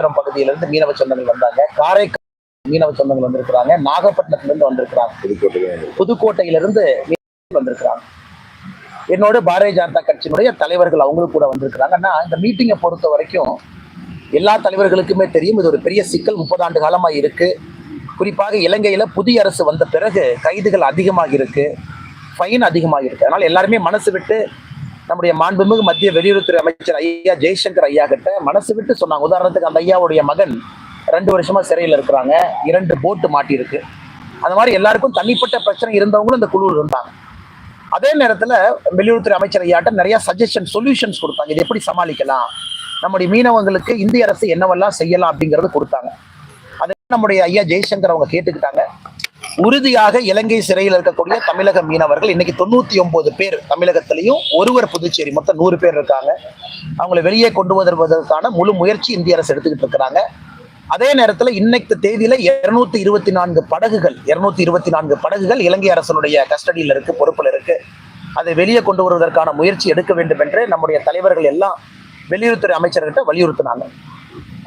ராமேஸ்வரம் பகுதியிலிருந்து மீனவ சொந்தங்கள் வந்தாங்க. காரைக்கால் மீனவ சொந்தங்கள் வந்திருக்கிறாங்க. நாகப்பட்டினத்துல இருந்து வந்திருக்கிறாங்க புதுக்கோட்டை புதுக்கோட்டையிலிருந்து வந்திருக்கிறாங்க. என்னோட பாரதிய ஜனதா கட்சியினுடைய தலைவர்கள் அவங்களும் கூட வந்திருக்கிறாங்க. ஆனா இந்த மீட்டிங்கை பொறுத்த வரைக்கும் எல்லா தலைவர்களுக்குமே தெரியும். இது ஒரு பெரிய சிக்கல். முப்பது ஆண்டு காலமா இருக்கு. குறிப்பாக இலங்கையில புதிய அரசு வந்த பிறகு கைதுகள் அதிகமாக இருக்கு ஃபைன் அதிகமாக இருக்கு அதனால எல்லாருமே மனசு விட்டு நம்முடைய மாண்புமிகு மத்திய வெளியுறவுத்துறை அமைச்சர் ஐயா ஜெய்சங்கர் ஐயா கிட்ட மனசு விட்டு சொன்னாங்க. உதாரணத்துக்கு அந்த ஐயாவுடைய மகன் ரெண்டு வருஷமா சிறையில் இருக்கிறாங்க. இரண்டு போட்டு மாட்டியிருக்கு. அந்த மாதிரி எல்லாருக்கும் தனிப்பட்ட பிரச்சனை இருந்தவங்களும் இந்த குழுவில் இருந்தாங்க. அதே நேரத்தில் வெளியுறவுத்துறை அமைச்சர் ஐயாட்ட நிறைய சஜஷன் சொல்யூஷன்ஸ் கொடுத்தாங்க. இது எப்படி சமாளிக்கலாம்? நம்முடைய மீனவங்களுக்கு இந்திய அரசு என்னவெல்லாம் செய்யலாம் அப்படிங்கிறது கொடுத்தாங்க. அதை நம்முடைய ஐயா ஜெய்சங்கர் அவங்க கேட்டுக்கிட்டாங்க. உறுதியாக இலங்கை சிறையில் இருக்கக்கூடிய தமிழக மீனவர்கள் இன்னைக்கு தொண்ணூத்தி ஒன்பது பேர் தமிழகத்திலையும் ஒருவர் புதுச்சேரி மொத்தம் நூறு பேர் இருக்காங்க. அவங்களை வெளியே கொண்டு வருவதற்கான முழு முயற்சி இந்திய அரசு எடுத்துக்கிட்டு இருக்கிறாங்க. அதே நேரத்தில் இன்னைக்கு தேதியில இருநூத்தி இருபத்தி நான்கு படகுகள் இருநூத்தி இருபத்தி நான்கு படகுகள் இலங்கை அரசனுடைய கஸ்டடியில் இருக்கு பொறுப்பில் இருக்கு. அதை வெளியே கொண்டு வருவதற்கான முயற்சி எடுக்க வேண்டும் என்று நம்முடைய தலைவர்கள் எல்லாம் வெளியுறவுத்துறை அமைச்சர்கிட்ட வலியுறுத்தினாங்க.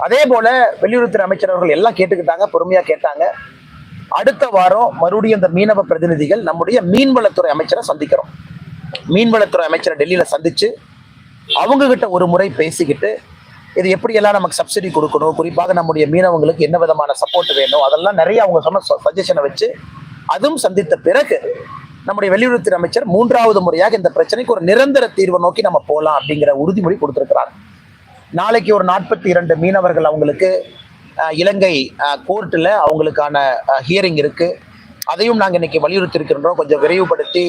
அதே போல வெளியுறவுத்துறை அமைச்சர் அவர்கள் எல்லாம் கேட்டுக்கிட்டாங்க பொறுமையா கேட்டாங்க. அடுத்த வாரம் மறுபடியும் இந்த மீனவ பிரதிநிதிகள் நம்முடைய மீன்வளத்துறை அமைச்சரை சந்திக்கிறோம். மீன்வளத்துறை அமைச்சரை டெல்லியில சந்திச்சு அவங்க கிட்ட ஒரு முறை பேசிக்கிட்டு இது எப்படியெல்லாம் நமக்கு சப்சிடி கொடுக்கணும்? குறிப்பாக நம்முடைய மீனவங்களுக்கு என்ன விதமான சப்போர்ட் வேணும்? அதெல்லாம் நிறைய அவங்க சொன்ன சஜஷனை வச்சு அதுவும் சந்தித்த பிறகு நம்முடைய வெளியுறவுத்துறை அமைச்சர் மூன்றாவது முறையாக இந்த பிரச்சனைக்கு ஒரு நிரந்தர தீர்வை நோக்கி நம்ம போகலாம் அப்படிங்கிற உறுதிமொழி கொடுத்திருக்கிறார். நாளைக்கு ஒரு நாற்பத்தி இரண்டு மீனவர்கள் அவங்களுக்கு இலங்கை கோர்ட்டில் அவங்களுக்கான ஹியரிங் இருக்கு. அதையும் நாங்கள் இன்றைக்கி வலியுறுத்தி இருக்கின்றோம் கொஞ்சம் விரைவுபடுத்தி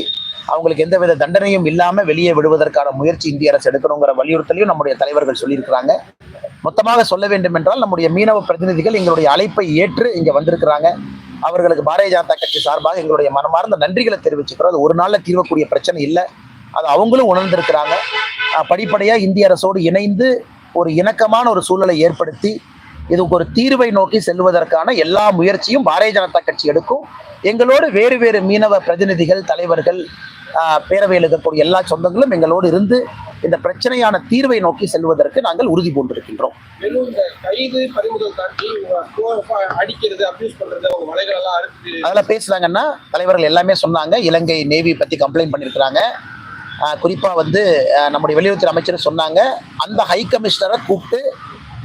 அவங்களுக்கு எந்தவித தண்டனையும் இல்லாமல் வெளியே விடுவதற்கான முயற்சி இந்திய அரசு எடுக்கணுங்கிற வலியுறுத்தலையும் நம்முடைய தலைவர்கள் சொல்லியிருக்கிறாங்க. மொத்தமாக சொல்ல வேண்டும் என்றால் நம்முடைய மீனவ பிரதிநிதிகள் எங்களுடைய அழைப்பை ஏற்று இங்கே வந்திருக்கிறாங்க. அவர்களுக்கு பாரதிய ஜனதா கட்சி சார்பாக எங்களுடைய மனமார்ந்த நன்றிகளை தெரிவிச்சுக்கிறோம். அது ஒரு நாளில் தீர்வக்கூடிய பிரச்சனை இல்லை. அது அவங்களும் உணர்ந்திருக்கிறாங்க. படிப்படியாக இந்திய அரசோடு இணைந்து ஒரு இணக்கமான ஒரு சூழலை ஏற்படுத்தி இதுக்கு ஒரு தீர்வை நோக்கி செல்வதற்கான எல்லா முயற்சியும் பாரதிய ஜனதா கட்சி எடுக்கும். எங்களோடு வேறு வேறு மீனவ பிரதிநிதிகள் தலைவர்கள் பேரவையில் இருக்கக்கூடிய எல்லா சொந்தங்களும் எங்களோடு இருந்து இந்த பிரச்சனையான தீர்வை நோக்கி செல்வதற்கு நாங்கள் உறுதி பூண்டிருக்கின்றோம். அதில் பேசுனாங்கன்னா தலைவர்கள் எல்லாமே சொன்னாங்க. இலங்கை நேவி பற்றி கம்ப்ளைண்ட் பண்ணியிருக்கிறாங்க ஆஹ் குறிப்பா வந்து நம்முடைய வெளியுறவுத்துறை அமைச்சர் சொன்னாங்க. அந்த ஹை கமிஷனரை கூப்பிட்டு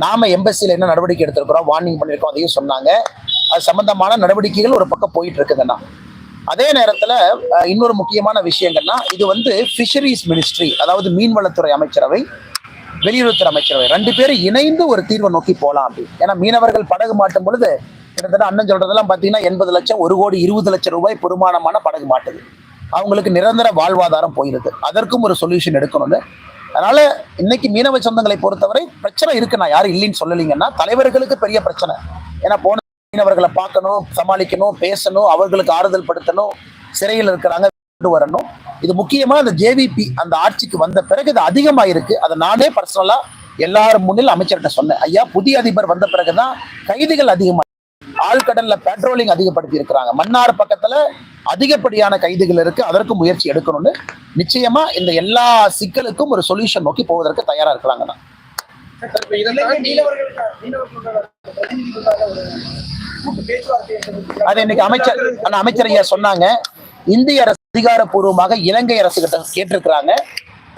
நாம எம்பசியில் என்ன நடவடிக்கை எடுத்திருக்கிறோம்? வார்னிங் பண்ணியிருக்கோம் அதையும் சொன்னாங்க. அது சம்பந்தமான நடவடிக்கைகள் ஒரு பக்கம் போயிட்டு இருக்குதுன்னா அதே நேரத்துல இன்னொரு முக்கியமான விஷயங்கள்னா இது வந்து ஃபிஷரிஸ் மினிஸ்ட்ரி அதாவது மீன்வளத்துறை அமைச்சரவை வெளியுறவுத்துறை அமைச்சரவை. ரெண்டு பேரும் இணைந்து ஒரு தீர்வை நோக்கி போகலாம் அப்படி. ஏன்னா மீனவர்கள் படகு மாட்டும் பொழுது கிட்டத்தட்ட அண்ணன் சொல்றதெல்லாம் பாத்தீங்கன்னா எண்பது லட்சம் ஒரு கோடி இருபது லட்சம் ரூபாய் பெருமானமான படகு மாட்டுது. அவங்களுக்கு நிரந்தர வாழ்வாதாரம் போயிருது. அதற்கும் ஒரு சொல்யூஷன் எடுக்கணும்னு அதனால இன்னைக்கு மீனவ சொந்தங்களை பொறுத்தவரை பிரச்சனை இருக்கு. நான் யாரும் இல்லைன்னு சொல்லலீங்கன்னா தலைவர்களுக்கு பெரிய பிரச்சனை. ஏன்னா போன மீனவர்களை பார்க்கணும் சமாளிக்கணும் பேசணும் அவர்களுக்கு ஆறுதல் படுத்தணும் சிறையில் இருக்கிறாங்க கொண்டு வரணும். இது முக்கியமா அந்த ஜேவிபி அந்த ஆட்சிக்கு வந்த பிறகு இது அதிகமா இருக்கு அதை நானே பர்சனலா எல்லாரும் முன்னில் அமைச்சர்கிட்ட சொன்னேன். ஐயா புதிய அதிபர் வந்த பிறகுதான் கைதிகள் அதிகமா ஆழ்கடல்ல பெட்ரோலிங் அதிகப்படுத்தி இருக்கிறாங்க மன்னார் பக்கத்துல அதிகப்படியான கைதுகள் இருக்கு. அதற்கு முயற்சி எடுக்கணும்னு நிச்சயமா இந்த எல்லா சிக்கலுக்கும் ஒரு சொல்யூஷன் நோக்கி போவதற்கு தயாரா இருக்கிறாங்க தான். அது இன்னைக்கு அமைச்சர் அந்த அமைச்சர் ஐயா சொன்னாங்க. இந்திய அரசு அதிகாரப்பூர்வமாக இலங்கை அரசு கிட்ட கேட்டிருக்கிறாங்க.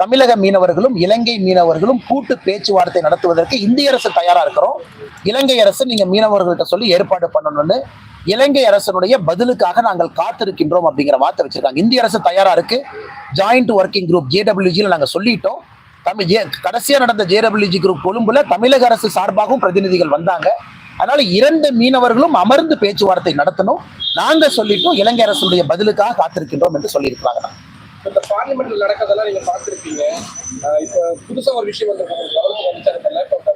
தமிழக மீனவர்களும் இலங்கை மீனவர்களும் கூட்டு பேச்சுவார்த்தை நடத்துவதற்கு இந்திய அரசு தயாரா இருக்கிறோம். இலங்கை அரசு நீங்க மீனவர்கள்ட்ட சொல்லி ஏற்பாடு பண்ணணும்னு இலங்கை அரசனுடைய பதிலுக்காக நாங்கள் காத்திருக்கின்றோம் அப்படிங்கிற வார்த்தை வச்சிருக்காங்க. இந்திய அரசு தயாரா இருக்கு. ஜாயிண்ட் ஒர்க்கிங் குரூப் ஜேடபிள்யூஜியில் நாங்கள் சொல்லிட்டோம். தமிழ் ஜே கடைசியா நடந்த ஜேடபிள்யூஜி குரூப் கொழும்புல தமிழக அரசு சார்பாகவும் பிரதிநிதிகள் வந்தாங்க. அதனால இரண்டு மீனவர்களும் அமர்ந்து பேச்சுவார்த்தை நடத்தணும். நாங்க சொல்லிட்டோம் இலங்கை அரசுடைய பதிலுக்காக காத்திருக்கின்றோம் என்று சொல்லியிருக்கிறாங்க. இந்த பார்லிமெண்ட்ல நடக்கிறதெல்லாம் நீங்க பார்த்திருப்பீங்க. இப்ப புதுசா ஒரு விஷயம் கவனத்துக்கு இப்ப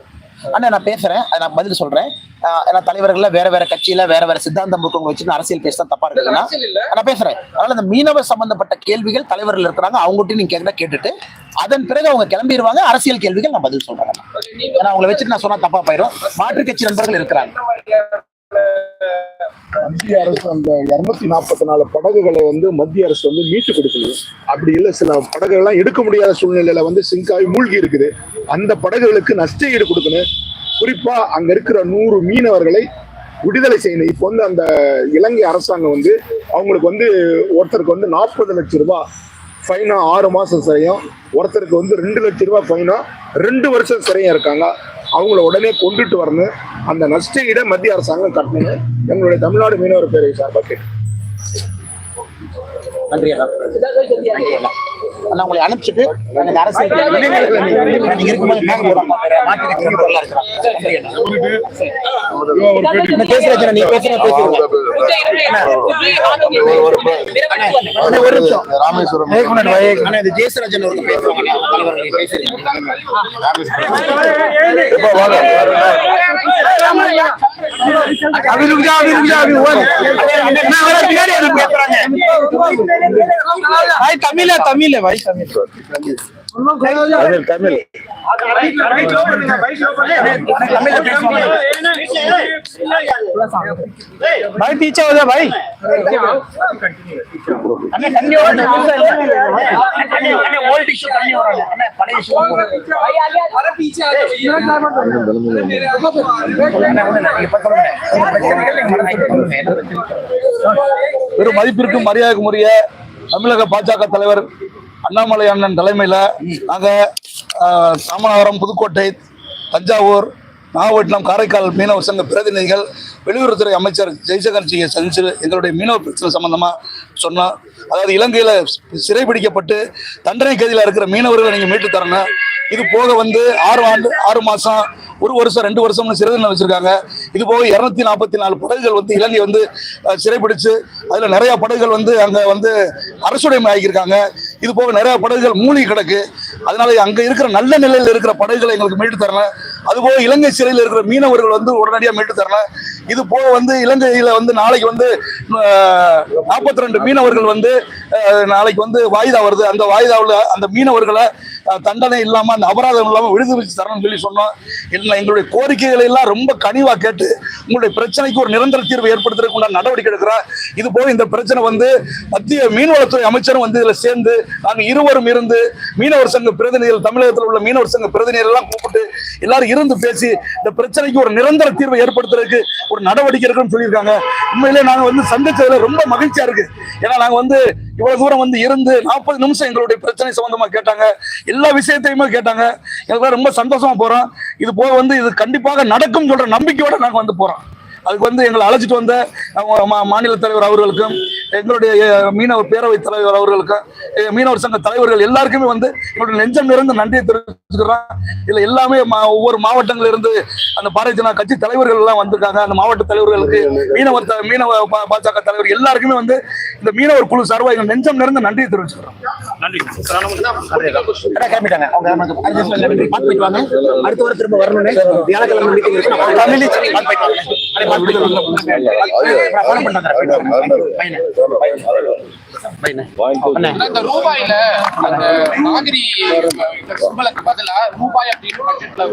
அண்ணா நான் பேசுறேன். அதை நான் பதில் சொல்றேன். ஏன்னா தலைவர்கள்ல வேற வேற கட்சியில வேற வேற சித்தாந்தம் இருக்கவங்க வச்சு அரசியல் பேச தப்பா இருக்குதுன்னா அரசியல் இல்ல. நான் பேசுறேன். அதனால இந்த மீனவர் சம்பந்தப்பட்ட கேள்விகள் தலைவர்கள் இருக்கிறாங்க. அவங்ககிட்ட நீங்க கேட்க கேட்டுட்டு அதன் பிறகு அவங்க கிளம்பிடுவாங்க. அரசியல் கேள்விகள் நான் பதில் சொல்றேன். ஏன்னா அவங்களை வச்சுட்டு நான் சொன்னா தப்பா போயிடும் மாற்றுக் கட்சி நண்பர்கள் இருக்கிறாங்க. மத்திய அரசு அந்த இருநூத்தி நாற்பத்தி நாலு படகுகளை வந்து மத்திய அரசு வந்து மீட்டு கொடுக்கணும் அப்படி இல்லை சில படகுகள்லாம் எடுக்க முடியாத சூழ்நிலையில வந்து சிங்காய் மூழ்கி இருக்குது. அந்த படகுகளுக்கு நஷ்ட ஈடு கொடுக்கணும் குறிப்பா அங்க இருக்கிற நூறு மீனவர்களை விடுதலை செய்யணும். இப்போ வந்து அந்த இலங்கை அரசாங்கம் வந்து அவங்களுக்கு வந்து ஒருத்தருக்கு வந்து நாற்பது லட்சம் ரூபாய் ஃபைனா ஆறு மாசம் சிறையும் ஒருத்தருக்கு வந்து ரெண்டு லட்சம் ரூபாய் ஃபைனா ரெண்டு வருஷம் சிறையும் இருக்காங்க. அவங்கள உடனே கொண்டுட்டு வரணும். அந்த நஷ்ட ஈடை மத்திய அரசாங்கம் கட்டணும். எங்களுடைய தமிழ்நாடு மீனவர் பேரவை சார்பாக கேட்டு நன்றி அண்ணா அண்ணா உங்களை அனுப்பிச்சிட்டு நாங்க இந்த அரசியல் நீங்க இருக்கும்போது மேல. அண்ணா, பேசுறேன் நீ பேசுற பேசுறீங்க அண்ணா, ஒரு நிமிஷம் ராமேஸ்வரம். இது ஜெயசராஜன் அவர்கள் பேசுறீங்க. अभी रुक जाओ, अभी रुक जाओ, अभी हुआ मैं वाला है रुक पेपराने भाई, तमिल है तमिल है भाई, तमिल। தமிழ் தமிழ் भाई पीछे हो जा भाई अने कन्या हो जा अने अने ओल्ड इशू कन्या हो रहा है अने बड़े इशू भाई आ गया अरे पीछे आ जाओ भैया பெரும் மதிப்பிற்கும் மரியாதைக்கும் உரிய தமிழக பாஜக தலைவர் அண்ணாமலை அண்ணன் தலைமையில நாங்க ராமநாதபுரம் புதுக்கோட்டை தஞ்சாவூர் நாகப்பட்டினம் காரைக்கால் மீனவ சங்க பிரதிநிதிகள் வெளியுறவுத்துறை அமைச்சர் ஜெய்சங்கர்ஜியை சந்திச்சு எங்களுடைய மீனவ பிரச்சனை சம்பந்தமா சொன்னோம் அதாவது இலங்கையில சிறைபிடிக்கப்பட்டு தண்டனை கைதியில் இருக்கிற மீனவர்களை நீங்க மீட்டு தரணும். இது போக வந்து ஆறு ஆண்டு ஆறு மாசம் ஒரு வருஷம் ரெண்டு வருஷம்னு சிறை தண்டனை வச்சிருக்காங்க. இது போக இருநூத்தி நாற்பத்தி நாலு படகுகள் வந்து இலங்கை வந்து சிறைபிடிச்சு அதுல நிறைய படகுகள் வந்து அங்க வந்து அரசுடைமை ஆகியிருக்காங்க இது போக நிறைய படகுகள் மூழ்கி கிடக்கு. அதனால அங்க இருக்கிற நல்ல நிலையில் இருக்கிற படகுகளை எங்களுக்கு மீட்டு தரல. அதுபோக இலங்கை சிறையில் இருக்கிற மீனவர்கள் வந்து உடனடியாக மீட்டு தரணும் இது போக வந்து இலங்கையில வந்து நாளைக்கு வந்து நாற்பத்தி ரெண்டு மீனவர்கள் வந்து நாளைக்கு வந்து வாய்தா வருது. அந்த வாய்தாவில் அந்த மீனவர்களை தண்டனை இல்லாம அந்த அபராதம் இல்லாம விடுதலை தரணும்னு சொல்லி சொன்னோம். இல்லை எங்களுடைய கோரிக்கைகளை எல்லாம் ரொம்ப கனிவா கேட்டு உங்களுடைய பிரச்சனைக்கு ஒரு நிரந்தர தீர்வு ஏற்படுத்துறதுக்கு உண்டான நடவடிக்கை எடுக்கிறார் இது போக இந்த பிரச்சனை வந்து மத்திய மீன்வளத்துறை அமைச்சரும் வந்து இதுல சேர்ந்து நாங்க இருவரும் இருந்து மீனவர் சங்க பிரதிநிதிகள் தமிழகத்தில் உள்ள மீனவர் சங்க பிரதிநிதிகள் எல்லாம் கூப்பிட்டு எல்லாரும் இருந்து பேசி இந்த பிரச்சனைக்கு ஒரு நிரந்தர தீர்வை ஏற்படுத்துறதுக்கு ஒரு நடவடிக்கை இருக்குன்னு சொல்லியிருக்காங்க. உண்மையிலே நாங்க வந்து சந்திச்சதுல ரொம்ப மகிழ்ச்சியா இருக்கு. ஏன்னா நாங்க வந்து இவ்வளவு தூரம் வந்து இருந்து நாற்பது நிமிஷம் எங்களுடைய பிரச்சனை சம்பந்தமா கேட்டாங்க. எல்லா விஷயத்தையுமே கேட்டாங்க. எங்களுக்கு ரொம்ப சந்தோஷமா போறோம். இது போய் வந்து இது கண்டிப்பாக நடக்கும் சொல்ற நம்பிக்கையோட நாங்க வந்து போறோம். அதுக்கு வந்து எங்களை அழைச்சிட்டு வந்த அவங்க மா- மாநில தலைவர் அவர்களுக்கும் எங்களுடைய மீனவர் பேரவை தலைவர் அவர்களுக்கும் மீனவர் சங்க தலைவர்கள் எல்லாருக்குமே வந்து எங்களுடைய நெஞ்சம் இருந்து நன்றியை தெரிவிச்சுக்கிறோம். இதுல எல்லாமே ஒவ்வொரு மாவட்டங்கள்ல இருந்து அந்த பாரதிய ஜனதா கட்சி தலைவர்கள் எல்லாம் வந்திருக்காங்க. அந்த மாவட்ட தலைவர்களுக்கு மீனவர் த- மீனவ பா- பாஜக தலைவர் எல்லாருக்குமே வந்து இந்த மீனவர் குழு சார்பா எங்க நெஞ்சம் நிறைந்த நன்றியை தெரிவிச்சுக்கிறோம் கிளம்பிட்டாங்க அடுத்த வாரம் திரும்ப வரணும்னு வியாழக்கிழமை மீட்டிங் ரூபாயில அந்த மாதிரி சிம்பலுக்கு பதிலா ரூபாய் அப்படின்னு பட்ஜெட்ல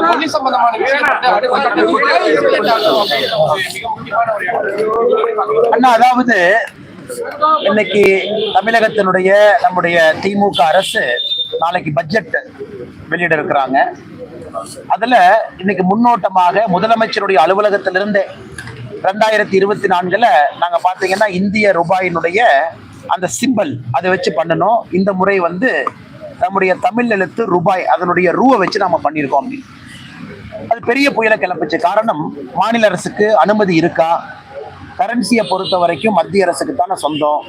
மொழி சம்பந்தமான விஷயம் அண்ணா அதாவது இன்னைக்கு தமிழகத்தினுடைய நம்முடைய திமுக அரசு நாளைக்கு பட்ஜெட் வெளியிட இருக்கிறாங்க அதுல இன்னைக்கு முன்னோட்டமாக முதலமைச்சருடைய அலுவலகத்திலிருந்து ரெண்டாயிரத்தி இருபத்தி நான்குல நாங்க பாத்தீங்கன்னா இந்திய ரூபாயினுடைய அந்த சிம்பல் அதை வச்சு பண்ணணும். இந்த முறை வந்து நம்முடைய தமிழ் எழுத்து ரூபாய் அதனுடைய ரூவை வச்சு நாம பண்ணியிருக்கோம் அப்படின்னு. அது பெரிய புயலை கிளப்புச்சு. காரணம் மாநில அரசுக்கு அனுமதி இருக்கா? கரன்சியை பொறுத்த வரைக்கும் மத்திய அரசுக்கு தானே சொந்தம்.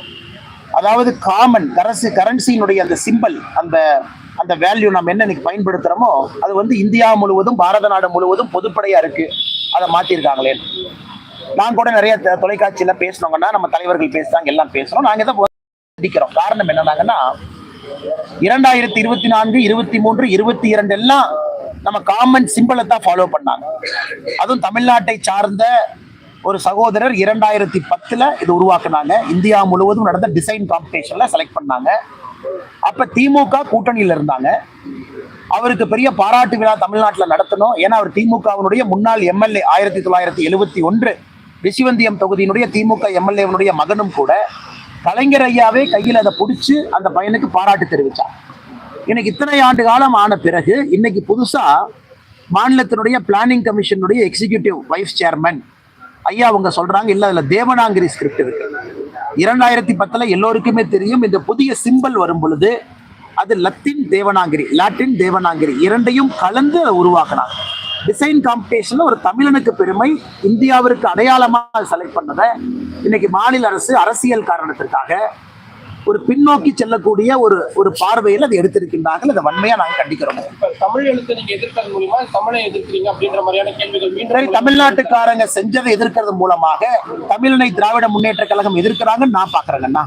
அதாவது காமன் கரன்சி கரன்சியினுடைய அந்த சிம்பல் அந்த அந்த வேல்யூ நம்ம என்ன இன்னைக்கு பயன்படுத்துறோமோ அது வந்து இந்தியா முழுவதும் பாரத நாடு முழுவதும் பொதுப்படையா இருக்கு. அதை மாத்திருக்காங்களே. நான் கூட நிறைய தொலைக்காட்சியில் தொலைக்காட்சியில பேசினோங்கன்னா நம்ம தலைவர்கள் பேசுறாங்க எல்லாம் பேசுறோம். நாங்க இதை அடிக்கிறோம் காரணம் என்னன்னாங்கன்னா இரண்டாயிரத்தி இருபத்தி நான்கு இருபத்தி மூன்று இருபத்தி இரண்டு எல்லாம் நம்ம காமன் சிம்பிளை தான் ஃபாலோ பண்ணாங்க. அதுவும் தமிழ்நாட்டை சார்ந்த ஒரு சகோதரர் இரண்டாயிரத்தி பத்துல இது உருவாக்குனாங்க. இந்தியா முழுவதும் நடந்த டிசைன் காம்படிஷன்ல செலக்ட் பண்ணாங்க. அப்ப திமுக கூட்டணியில இருந்தாங்க. அவருக்கு பெரிய பாராட்டு விழா தமிழ்நாட்டில் நடத்தணும். ஏன்னா அவர் திமுகவினுடைய முன்னாள் எம்எல்ஏ ஆயிரத்தி தொள்ளாயிரத்தி எழுபத்தி ஒன்று ரிஷிவந்தியம் தொகுதியினுடைய திமுக எம்எல்ஏவனுடைய மகனும் கூட கலைஞர் ஐயாவே கையில் அதை பிடிச்சி அந்த பையனுக்கு பாராட்டு தெரிவித்தார் இன்னைக்கு இத்தனை ஆண்டு காலம் ஆன பிறகு இன்னைக்கு புதுசா மாநிலத்தினுடைய பிளானிங் கமிஷனுடைய எக்ஸிகியூட்டிவ் வைஸ் சேர்மன் ஐயா அவங்க சொல்றாங்க இல்ல அதுல தேவனாங்கிரி ஸ்கிரிப்ட் இருக்கு. இரண்டாயிரத்தி பத்துல எல்லோருக்குமே தெரியும் இந்த புதிய சிம்பல் வரும் பொழுது அது லத்தீன் தேவனாங்கிரி லாட்டின் தேவனாங்கிரி இரண்டையும் கலந்து அதை உருவாக்கினாங்க. டிசைன் காம்படிஷன்ல ஒரு தமிழனுக்கு பெருமை இந்தியாவிற்கு அடையாளமாக செலக்ட் பண்ணதை இன்னைக்கு மாநில அரசு அரசியல் காரணத்திற்காக ஒரு பின்னோக்கி செல்லக்கூடிய ஒரு ஒரு பார்வையில் அதை எடுத்திருக்கின்றார்கள். அதை வன்மையா நாங்கள் கண்டிக்கிறோம். தமிழ் எழுத்தை நீங்க எதிர்க்கிறது மூலியமா தமிழை எதிர்க்கிறீங்க அப்படின்ற மாதிரியான கேள்விகள் தமிழ்நாட்டுக்காரங்க செஞ்சதை எதிர்க்கிறது மூலமாக தமிழனை திராவிட முன்னேற்ற கழகம் எதிர்க்கிறாங்கன்னு நான் பாக்குறேங்கண்ணா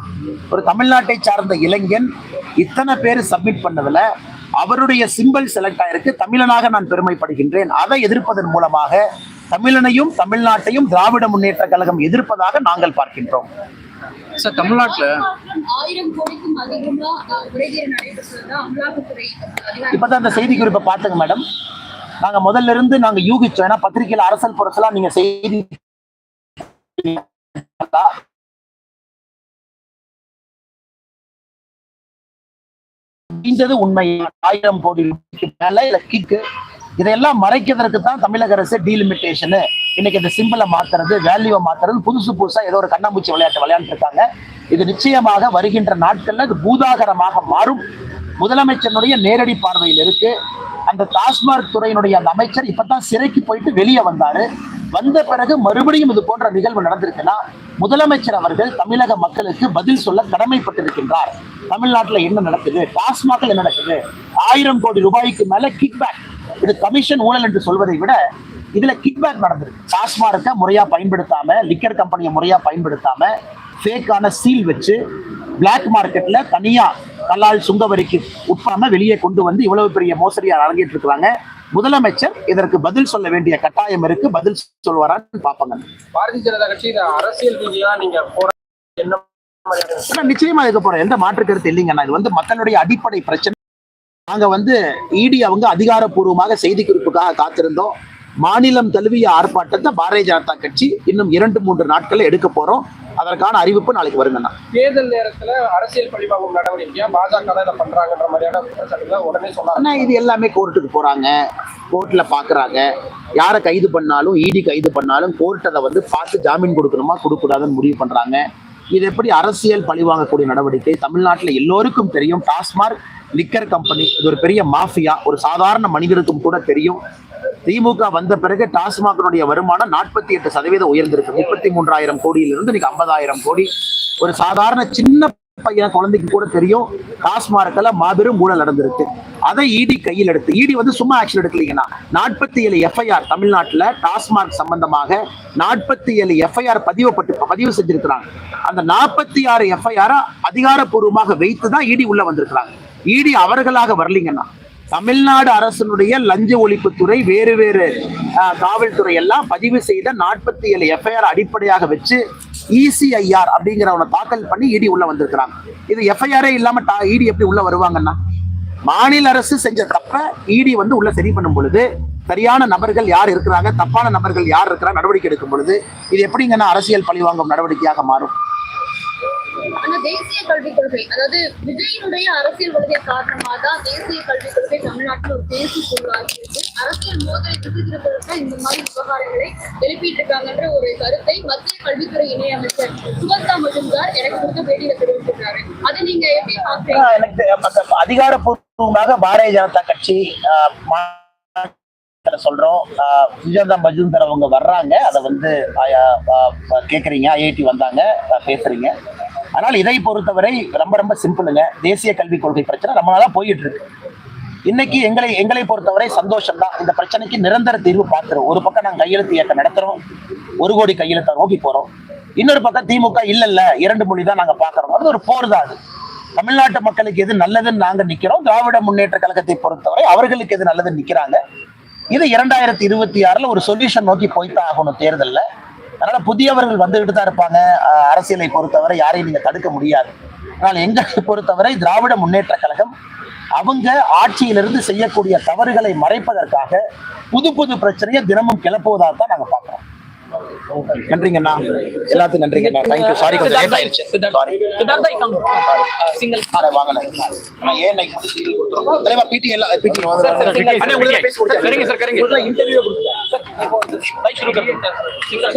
ஒரு தமிழ்நாட்டை சார்ந்த இளைஞன் இத்தனை பேர் சப்மிட் பண்ணதுல அவருடைய சிம்பல் செலக்ட் ஆயிருக்கு. தமிழனாக நான் பெருமைப்படுகின்றேன். அதை எதிர்ப்பதன் மூலமாக தமிழனையும் தமிழ்நாட்டையும் திராவிட முன்னேற்ற கழகம் எதிர்ப்பதாக நாங்கள் பார்க்கின்றோம். சார் தமிழ்நாட்டுல இப்பதான் அந்த செய்தி குறிப்பை பார்த்துங்க மேடம். நாங்க முதல்ல இருந்து நாங்க யூகிச்சோம். ஏன்னா பத்திரிகையில அரசல் புரசலா நீங்க செய்தி உண்மை ஆயிரம் கோடி ரூபாய்க்கு மேல இல்ல கிக்கு. இதையெல்லாம் மறைக்கிறதுக்கு தான் தமிழக அரசு டீலிமிட்டேஷன் இன்னைக்கு இந்த சிம்பிளை மாத்துறது வேல்யூவை மாத்துறது புதுசு புதுசா ஏதோ ஒரு கண்ணாமூச்சி விளையாட்டு விளையாண்டு இருக்காங்க. இது நிச்சயமாக வருகின்ற நாட்கள்ல இது பூதாகரமாக மாறும். முதலமைச்சனுடைய நேரடி பார்வையில் இருக்கு. அந்த டாஸ்மாக் துறையினுடைய அந்த அமைச்சர் இப்பதான் சிறைக்கு போயிட்டு வெளியே வந்தாரு. வந்த பிறகு மறுபடியும் இது போன்ற நிகழ்வு நடந்திருக்குன்னா முதலமைச்சர் அவர்கள் தமிழக மக்களுக்கு பதில் சொல்ல கடமைப்பட்டிருக்கின்றார். தமிழ்நாட்டில் என்ன நடக்குது? டாஸ்மாக்ல என்ன நடக்குது? ஆயிரம் கோடி ரூபாய்க்கு மேல கிக் பேக் இது கமிஷன் ஊழல் என்று சொல்வதை விட இதுல கிக் பேக் நடந்திருக்கு டாஸ்மார்க்க முறையா பயன்படுத்தாம லிக்கர் கம்பெனியை முறையா பயன்படுத்தாம ஃபேக்கான சீல் வச்சு பிளாக் மார்க்கெட்ல தனியா கல்லால் சுங்கவரிக்கு உட்படாம வெளியே கொண்டு வந்து இவ்வளவு பெரிய மோசடியை அரங்கேற்று இருக்காங்க முதலமைச்சர் இதற்கு பதில் சொல்ல வேண்டிய கட்டாயம் இருக்கு. பதில் சொல்வாரான்னு பாப்பாங்க பாரதிய ஜனதா கட்சி அரசியல் ரீதியா நீங்க போற என்ன நிச்சயமா இருக்க போறோம் எந்த மாற்று கருத்து இல்லைங்கண்ணா இது வந்து மக்களுடைய அடிப்படை பிரச்சனை. நாங்க வந்து இடி அவங்க அதிகாரப்பூர்வமாக செய்தி குறிப்புக்காக காத்திருந்தோம். மாநிலம் தழுவிய ஆர்ப்பாட்டத்தை பாரதிய ஜனதா கட்சி இன்னும் இரண்டு மூன்று நாட்கள்ல எடுக்க போறோம். அதற்கான அறிவிப்பு நாளைக்கு வருங்கண்ணா தேர்தல் நேரத்துல அரசியல் பழிவாங்கும் நடவடிக்கையா பாஜக பண்றாங்கன்ற மாதிரியான உடனே சொன்னாங்க. இது எல்லாமே கோர்ட்டுக்கு போறாங்க. கோர்ட்ல பாக்குறாங்க. யாரை கைது பண்ணாலும் இடி கைது பண்ணாலும் கோர்ட் அதை வந்து பார்த்து ஜாமீன் கொடுக்கணுமா கொடுக்கூடாதுன்னு முடிவு பண்றாங்க. இது எப்படி அரசியல் பழிவாங்கக்கூடிய நடவடிக்கை? தமிழ்நாட்டுல எல்லோருக்கும் தெரியும். டாஸ்மார்க் லிக்கர் கம்பெனி இது ஒரு பெரிய மாஃபியா ஒரு சாதாரண மனிதருக்கும் கூட தெரியும். திமுக வந்த பிறகு டாஸ்மாகினுடைய வருமானம் நாற்பத்தி எட்டு சதவீதம் உயர்ந்திருக்கு. முப்பத்தி மூன்றாயிரம் கோடியிலிருந்து இன்னைக்கு ஐம்பதாயிரம் கோடி. ஒரு சாதாரண சின்ன பையன் குழந்தைக்கு கூட தெரியும். டாஸ்மார்க்ல மாபெரும் ஊழல் நடந்திருக்கு. அதை இடி கையில் எடுத்து இடி வந்து சும்மா ஆக்ஷன் எடுக்கலீங்கன்னா நாற்பத்தி ஏழு எஃப்ஐஆர் தமிழ்நாட்டுல டாஸ்மார்க் சம்பந்தமாக நாற்பத்தி ஏழு எஃப்ஐஆர் பதிவுப்பட்டு பதிவு செஞ்சிருக்கிறாங்க. அந்த நாற்பத்தி ஆறு எஃப்ஐஆரை அதிகாரப்பூர்வமாக வைத்து தான் இடி உள்ள வந்திருக்கிறாங்க. இடி அவர்களாக வரலீங்கன்னா தமிழ்நாடு அரசினுடைய லஞ்ச ஒழிப்புத்துறை வேறு வேறு காவல்துறை எல்லாம் பதிவு செய்த நாற்பத்தி ஏழு எஃப்ஐஆர் அடிப்படையாக வச்சு இசிஐஆர் அப்படிங்கிறவனை தாக்கல் பண்ணி இடி உள்ள வந்திருக்கிறாங்க. இது எஃப்ஐஆரே இல்லாம இடி எப்படி உள்ள வருவாங்கன்னா மாநில அரசு செஞ்ச தப்ப இடி வந்து உள்ள சரி பண்ணும் பொழுது சரியான நபர்கள் யார் இருக்கிறாங்க தப்பான நபர்கள் யார் இருக்கிறாங்க நடவடிக்கை எடுக்கும் பொழுது இது எப்படிங்கன்னா அரசியல் பழிவாங்கும் நடவடிக்கையாக மாறும். ஆனா தேசிய கல்விக் கொள்கை அதாவது விஜயனுடைய அரசியல் கொள்கை காரணமா தான் தேசிய கல்விக் கொள்கை தமிழ்நாட்டில் ஒரு தேசிய பொருளாகி அரசியல் மோதலை திசைத்திருப்பதற்கு இந்த மாதிரி விவகாரங்களை எழுப்பிட்டு இருக்காங்கன்ற ஒரு கருத்தை மத்திய கல்வித்துறை இணையமைச்சர் சுகந்தா மஜும்தார் எனக்கு கொடுத்த பேட்டியில தெரிவித்திருக்காரு. அதை நீங்க எப்படி பாக்குறீங்க எனக்கு அதிகாரப்பூர்வமாக பாரதிய ஜனதா கட்சி ஆஹ் சொல்றோம். ஆஹ் சுஜாதா மஜுந்தர் அவங்க வர்றாங்க. அதை வந்து கேக்குறீங்க. ஐஐடி வந்தாங்க. பேசுறீங்க. ஆனால் இதை பொறுத்தவரை ரொம்ப ரொம்ப சிம்பிளுங்க. தேசிய கல்விக் கொள்கை பிரச்சனை ரொம்ப நாளா போயிட்டு இருக்கு இன்னைக்கு எங்களை எங்களை பொறுத்தவரை சந்தோஷம் தான் இந்த பிரச்சனைக்கு நிரந்தர தீர்வு பார்க்கிறோம். ஒரு பக்கம் நாங்க கையெழுத்து இயக்கம் நடத்துறோம். ஒரு கோடி கையெழுத்தை நோக்கி போறோம். இன்னொரு பக்கம் திமுக இல்ல இல்ல இரண்டு மொழி தான் நாங்க பாக்குறோம் அது ஒரு போர் தான் அது. தமிழ்நாட்டு மக்களுக்கு எது நல்லதுன்னு நாங்க நிக்கிறோம். திராவிட முன்னேற்ற கழகத்தை பொறுத்தவரை அவர்களுக்கு எது நல்லதுன்னு நிக்கிறாங்க. இது இரண்டாயிரத்தி இருபத்தி ஆறுல ஒரு சொல்யூஷன் நோக்கி போய்த்தான் ஆகணும் தேர்தல்ல. அதனால புதியவர்கள் வந்துகிட்டு தான் இருப்பாங்க அரசியலை பொறுத்தவரை யாரையும் நீங்க தடுக்க முடியாது ஆனால் எங்களை பொறுத்தவரை திராவிட முன்னேற்ற கழகம் அவங்க ஆட்சியிலிருந்து செய்யக்கூடிய தவறுகளை மறைப்பதற்காக புது புது பிரச்சனையை தினமும் கிளப்புவதாக தான் நாங்க பார்க்கிறோம் நன்றிங்கண்ணா எல்லாத்துக்கும் நன்றிங்கண்ணா தேங்க்யூ சாரி கொஞ்சம் லேட் ஆயிடுச்சு சாரி சிங்கிள் அட வாங்கண்ணா அண்ணா, ஏன் இன்னைக்கு மட்டும் serial கொடுத்துருக்கோம்? தலைவா பிடி எல்லாம் பிடி சரிங்க சார் சரிங்க இன்டர்வியூ கொடுத்துருக்கேன் சார்